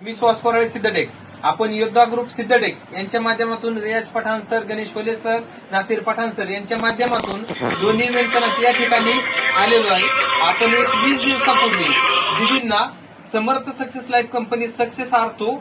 मी सुहास सिद्धटेक. आपण योद्धा ग्रुप सिद्धटेक यांच्या माध्यमातून रियाज पठाण सर गणेश होले सर नासिर पठाण सर यांच्या माध्यमातून दोन्ही मेंटनात या ठिकाणी आलेलो आहे. आपण एक वीस दिवसापूर्वी दिदींना Samarth success life company success ortho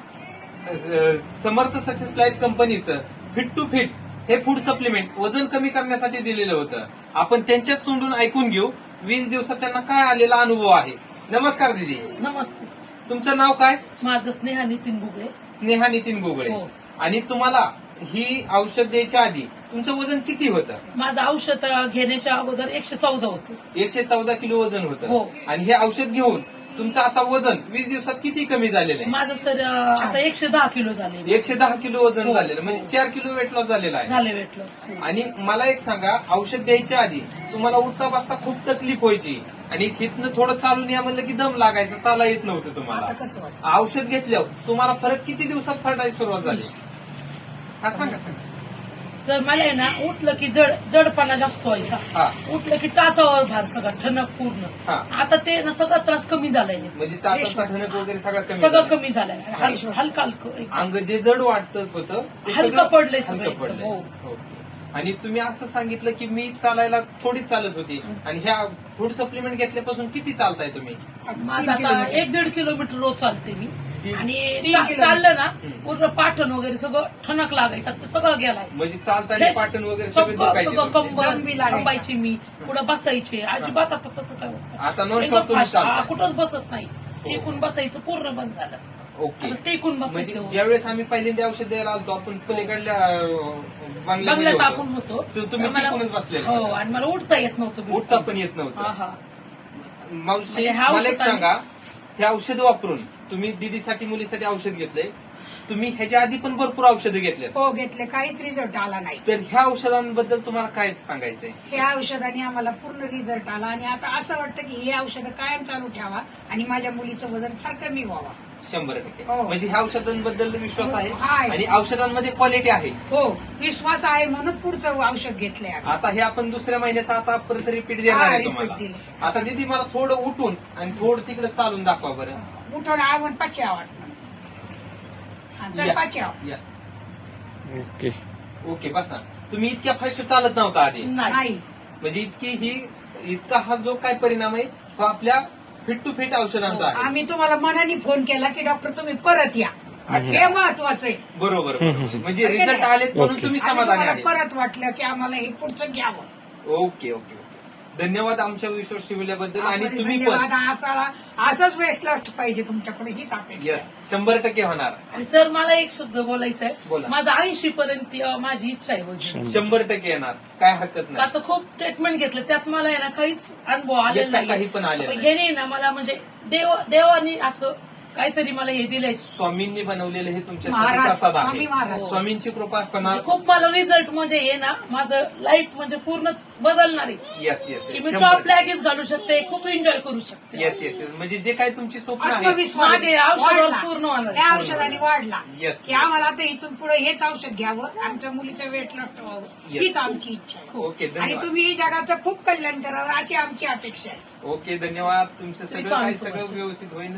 Samarth success life कंपनीचं फिट टू फिट हे फूड सप्लिमेंट वजन कमी करण्यासाठी दिलेलं होतं. आपण त्यांच्याच तोंडून ऐकून घेऊ. वीस दिवसात त्यांना काय आलेला अनुभव आहे? नमस्कार दिदी. नमस्ते. तुमचं नाव काय? माझं स्नेहा नितीन बुगळे स्नेहा नितीन गोगळे. हो. आणि तुम्हाला ही औषध द्यायच्या आधी तुमचं वजन किती होतं? माझं औषध घेण्याच्या अगोदर एकशे चौदा होते. एकशे चौदा किलो वजन हो. होतं आणि हे औषध घेऊन तुमचं आता वजन वीस दिवसात किती कमी झालेलं आहे? माझं सर आता एकशे दहा किलो झाले. एकशे दहा किलो वजन हो. झालेलं म्हणजे चार किलो वेट लॉस झालेला आहे. झाले वेट लॉस आणि मला एक सांगा औषध द्यायच्या आधी तुम्हाला उठता बसता खूप तकलीफ व्हायची. आणि इथनं थोडं चालून या म्हणलं की दम लागायचा चाला येत नव्हतं तुम्हाला. औषध घेतल्यावर तुम्हाला फरक किती दिवसात फरकायला सुरुवात झाली? हा सांगा सांगा. सर मला आहे ना उठलं की जड जडपणा जास्त व्हायचा. हा. उठलं की टाचावर भार सगळं ठणक पूर्ण. हा. आता ते ना सगळा त्रास कमी झालाय. म्हणजे ताटाचा ठणक वगैरे सगळं कमी सगळं झालं. कमी झालंय. हल- हलका हलकं अंग जे जड वाटत होतं ते हलकं सगळं पडलंय सगळं हलकं एकदम, पडलंय. हो. हो. आणि तुम्ही असं सांगितलं की मी चालायला थोडी चालत होती. आणि ह्या फूड सप्लिमेंट घेतल्यापासून किती चालताय तुम्ही? माझं आता एक दीड किलोमीटर रोज चालते मी. आणि किलोमीटर. चाललं ना. पूर्ण पाठण वगैरे सगळं ठणक लागायचं सगळं गेलाय म्हणजे चालताना पाटण वगैरे सगळे सगळं दुखायचे सगळं तुमचे. कंबर. कंबायची मी पुढे बसायचे अजिबात आता तसं काय होत आता तुम्ही. हा, कुठंच बसत नाही टेकून बसायचं पूर्ण बंद झालं ओके आता टेकून म्हणजे बसायचं ज्यावेळेस आम्ही पहिल्यांदा औषध द्यायला आलतो आपण पलीकडल्या अं, बंगल्यामध्ये बंगल्यात. आपण होतो तर तुम्ही मला- टिकूनच बसलेले हो. आणि मला उठता येत नव्हतं बिलकुल. उठता पण येत हा नव्हतं हा मावशी म्हणजे मला एक सांगा हे औषध वापरून तुम्ही दीदीसाठी मुलीसाठी औषध घेतलंय. तुम्ही ह्याच्या आधी पण भरपूर औषधं घेतलेत. हो घेतले. काहीच रिझल्ट आला नाही. तर ह्या औषधांबद्दल तुम्हाला काय सांगायचंय? ह्या औषधाने आम्हाला पूर्ण रिझल्ट आला आणि आता असं वाटतं की हे औषधं कायम चालू ठेवा आणि माझ्या मुलीचं वजन फार कमी व्हावा. शंभर टक्के. हो. म्हणजे ह्या औषधांबद्दल विश्वास आहे आहे. आणि औषधांमध्ये क्वालिटी आहे. हो विश्वास आहे म्हणूनच पुढचं औषध घेतलंय आम्ही. आता हे आपण दुसऱ्या महिन्याचा आता परत रिपीट देणार हा, आहे repeat तुम्हाला. दिलं. आता दीदी मला थोडं उठून आणि थोडं तिकडे चालून दाखवा बरं. उठून आवड पाची आवड. चल या. ओके. ओके बसा. तुम्ही इतक्या फास्ट चालत नव्हता आधी. नाही. नाही. म्हणजे इतकी ही इतका हा जो काय परिणाम आहे तो आपल्या फिट टू फिट औषधांचा आहे. आम्ही तुम्हाला मनाने फोन केला की डॉक्टर तुम्ही परत या. अच्छा. हे महत्वाचं आहे. बरोबर बरोबर. म्हणजे. रिझल्ट आलेत म्हणून. तुम्ही आणि समाधानी तुम्हाला परत वाटलं की आम्हाला हे पुढचं घ्यावं. Okay okay okay. धन्यवाद आमच्या विश्वास ठेवल्याबद्दल आणि तुम्ही. पण. असा असंच वेस्ट लॉस्ट पाहिजे तुमच्याकडे हीच अपेक्षा येस शंभर टक्के होणार. आणि सर मला एक शब्द बोलायचा आहे. बोला. माझा ऐंशी पर्यंत अं, माझी इच्छा आहे वजन. शंभर. टक्के येणार. काय हरकत का नाही तर खूप ट्रीटमेंट घेतलं. त्यात मला आहे ना काहीच अनुभव आलेला एकटा काही पण आलेला नाही. हे नाही ना मला म्हणजे देव देवानी असं काहीतरी मला हे दिलंय. स्वामींनी बनवलेलं हे तुमच्यासाठी महाराज, प्रसाद स्वामी आहे महाराज. स्वामींची कृपा असताना खूप मला रिझल्ट म्हणजे हे ना माझं लाईफ म्हणजे पूर्णच बदलणार आहे. येस येस की मी टॉप लॅगेज घालू शकते खूप एन्जॉय करू शकते. येस येस म्हणजे जे काही तुमची स्वप्न आहे आत्मविश्वास माझे औषधावर वाढला. पूर्ण होणार. त्या औषधाने वाढला. Yes. की आम्हाला आता इथून पुढे हेच औषध घ्यावं. आमच्या मुलीचं वेट लॉस व्हावं. Yes. हीच आमची इच्छा आहे. ओके आणि धन्यवाद. तुम्ही जगाचं खूप कल्याण करावं अशी आमची अपेक्षा आहे. ओके धन्यवाद. तुमचं श्री सगळं स्वामी सगळं समर्थ. व्यवस्थित होईल.